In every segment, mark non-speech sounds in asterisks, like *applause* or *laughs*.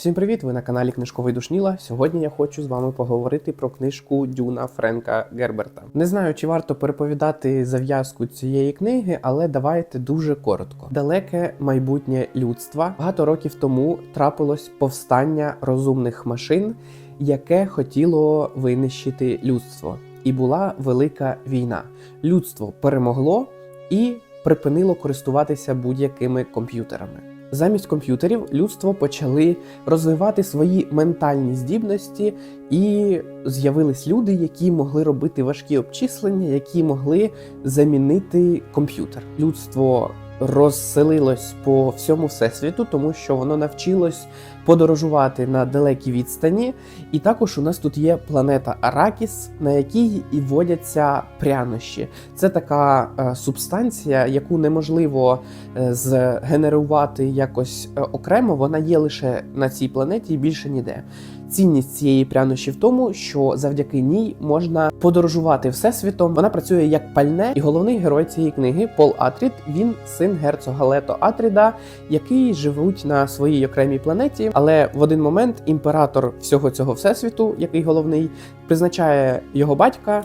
Всім привіт! Ви на каналі Книжковий Душніла. Сьогодні я хочу з вами поговорити про книжку Дюна Френка Герберта. Не знаю, чи варто переповідати зав'язку цієї книги, але давайте дуже коротко. Далеке майбутнє людства багато років тому трапилось повстання розумних машин, яке хотіло винищити людство. І була велика війна. Людство перемогло і припинило користуватися будь-якими комп'ютерами. Замість комп'ютерів людство почали розвивати свої ментальні здібності, і з'явились люди, які могли робити важкі обчислення, які могли замінити комп'ютер. Людство розселилось по всьому всесвіту, тому що воно навчилось подорожувати на далекій відстані. І також у нас тут є планета Аракіс, на якій і водяться прянощі. Це така е, субстанція, яку неможливо е, згенерувати якось е, окремо. Вона є лише на цій планеті і більше ніде. Цінність цієї прянощі в тому, що завдяки ній можна подорожувати всесвітом. Вона працює як пальне, і головний герой цієї книги Пол Атрід. Він син герцога Лето Атріда, який живуть на своїй окремій планеті. Але в один момент імператор всього цього всесвіту, який головний, призначає його батька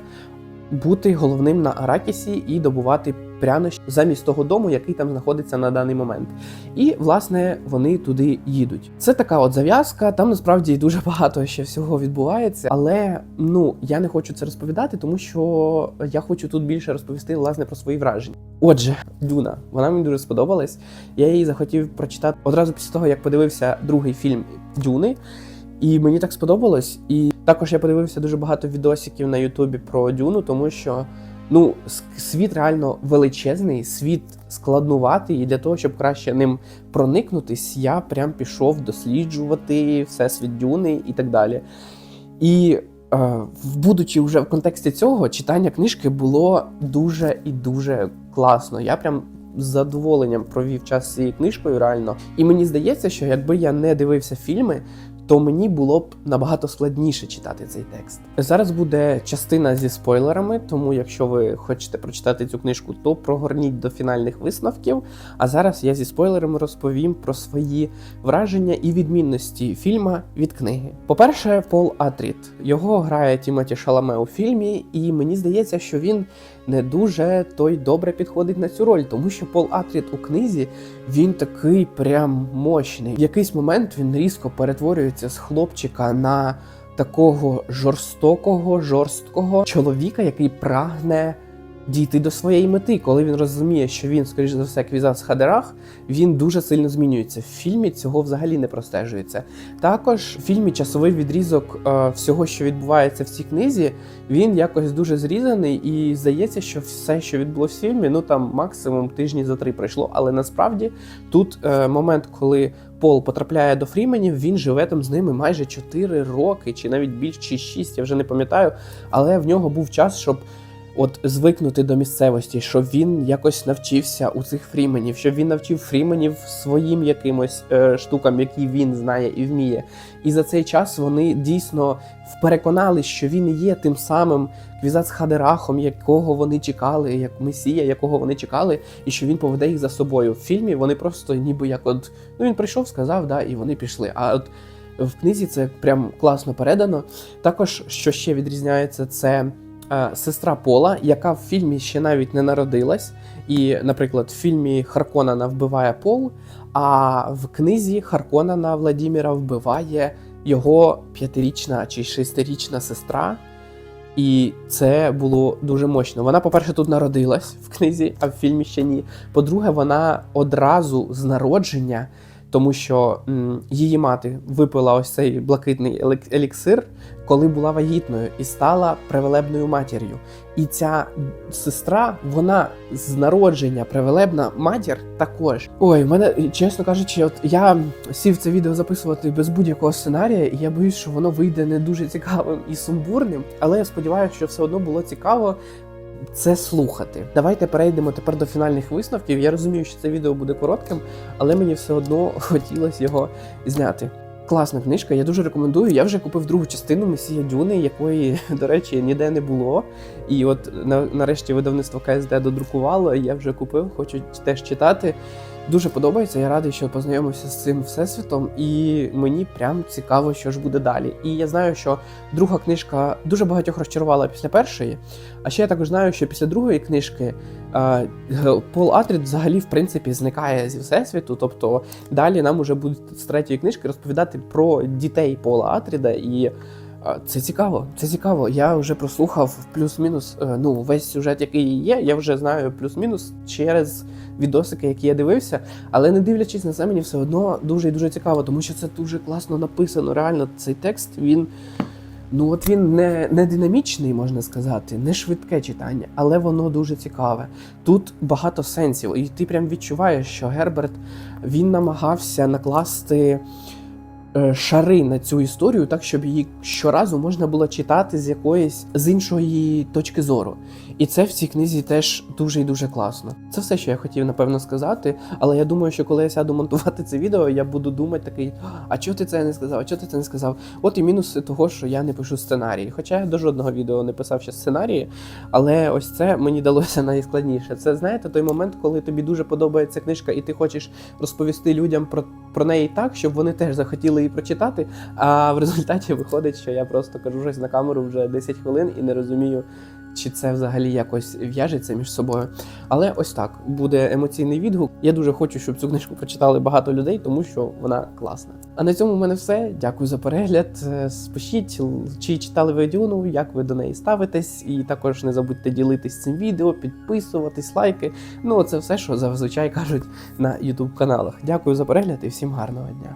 бути головним на Аракісі і добувати прянощі замість того дому, який там знаходиться на даний момент. І власне вони туди їдуть. Це така от зав'язка. Там насправді дуже багато ще всього відбувається, але ну я не хочу це розповідати, тому що я хочу тут більше розповісти власне про свої враження. Отже, Дюна, вона мені дуже сподобалась. Я її захотів прочитати одразу після того, як подивився другий фільм Дюни. І мені так сподобалось. І також я подивився дуже багато відосиків на Ютубі про Дюну, тому що ну світ реально величезний, світ складнуватий, і для того, щоб краще ним проникнутись, я прям пішов досліджувати всесвіт Дюни і так далі. І е, будучи вже в контексті цього, читання книжки було дуже і дуже класно. Я прям з задоволенням провів час цією книжкою, реально. І мені здається, що якби я не дивився фільми, то мені було б набагато складніше читати цей текст. Зараз буде частина зі спойлерами, тому якщо ви хочете прочитати цю книжку, то прогорніть до фінальних висновків. А зараз я зі спойлерами розповім про свої враження і відмінності фільма від книги. По-перше, Пол Атріт. Його грає Тімоті Шаламе у фільмі, і мені здається, що він не дуже той добре підходить на цю роль, тому що Пол Атріт у книзі він такий прям мощний. В якийсь момент він різко перетворюється з хлопчика на такого жорстокого, жорсткого чоловіка, який прагне дійти до своєї мети. Коли він розуміє, що він, скоріш за все, квізас Хадерах, він дуже сильно змінюється. В фільмі цього взагалі не простежується. Також в фільмі часовий відрізок е, всього, що відбувається в цій книзі, він якось дуже зрізаний, і здається, що все, що відбулося в фільмі, ну там максимум тижні за три пройшло. Але насправді тут е, момент, коли Пол потрапляє до Фріменів, він живе там з ними майже 4 роки, чи навіть більше чи 6, я вже не пам'ятаю. Але в нього був час, щоб от звикнути до місцевості, щоб він якось навчився у цих фріменів, щоб він навчив фріменів своїм якимось е, штукам, які він знає і вміє. І за цей час вони дійсно переконали, що він є тим самим квізац Хадерахом, якого вони чекали, як месія, якого вони чекали, і що він поведе їх за собою. В фільмі вони просто ніби як от ну він прийшов, сказав, да, і вони пішли. А от в книзі це прям класно передано. Також що ще відрізняється, це сестра Пола, яка в фільмі ще навіть не народилась. І, наприклад, в фільмі Харконана вбиває Пол, а в книзі Харконана Владіміра вбиває його п'ятирічна чи шестирічна сестра. І це було дуже мощно. Вона, по-перше, тут народилась в книзі, а в фільмі ще ні. По-друге, вона одразу з народження, тому що її мати випила ось цей блакитний еліксир, коли була вагітною, і стала привелебною матір'ю. І ця сестра, вона з народження привелебна матір також. Ой, в мене, чесно кажучи, от я сів це відео записувати без будь-якого сценарія, і я боюсь, що воно вийде не дуже цікавим і сумбурним. Але я сподіваюся, що все одно було цікаво це слухати. Давайте перейдемо тепер до фінальних висновків. Я розумію, що це відео буде коротким, але мені все одно *laughs* хотілося його зняти. Класна книжка, я дуже рекомендую. Я вже купив другу частину Месія Дюни, якої, *laughs* до речі, ніде не було. І от на, нарешті видавництво КСД додрукувало, я вже купив, хочу теж читати. Дуже подобається. Я радий, що познайомився з цим всесвітом, і мені прям цікаво, що ж буде далі. І я знаю, що друга книжка дуже багатьох розчарувала після першої. А ще я також знаю, що після другої книжки Пол Атрід взагалі в принципі зникає зі всесвіту. Тобто далі нам уже будуть з третьої книжки розповідати про дітей Пола Атріда і. Це цікаво, це цікаво. Я вже прослухав плюс-мінус е, ну весь сюжет, який є. Я вже знаю плюс-мінус через відосики, які я дивився. Але не дивлячись на це, мені все одно дуже і дуже цікаво, тому що це дуже класно написано. Реально, цей текст він. Ну от він не, не динамічний, можна сказати, не швидке читання, але воно дуже цікаве. Тут багато сенсів, і ти прям відчуваєш, що Герберт він намагався накласти шари на цю історію, так щоб її щоразу можна було читати з якоїсь з іншої точки зору. І це в цій книзі теж дуже і дуже класно. Це все, що я хотів напевно сказати. Але я думаю, що коли я сяду монтувати це відео, я буду думати такий: а чого ти це не сказав? А чого ти це не сказав? От і мінуси того, що я не пишу сценарії. Хоча я до жодного відео не писав ще сценарії, але ось це мені далося найскладніше. Це знаєте той момент, коли тобі дуже подобається книжка, і ти хочеш розповісти людям про, про неї так, щоб вони теж захотіли її прочитати. А в результаті виходить, що я просто кажу щось на камеру вже 10 хвилин і не розумію. Чи це взагалі якось в'яжеться між собою? Але ось так буде емоційний відгук. Я дуже хочу, щоб цю книжку прочитали багато людей, тому що вона класна. А на цьому в мене все. Дякую за перегляд. Е, Спишіть, чи читали ви Дюну, як ви до неї ставитесь, і також не забудьте ділитись цим відео, підписуватись, лайки. Ну, це все, що зазвичай кажуть на YouTube каналах. Дякую за перегляд і всім гарного дня.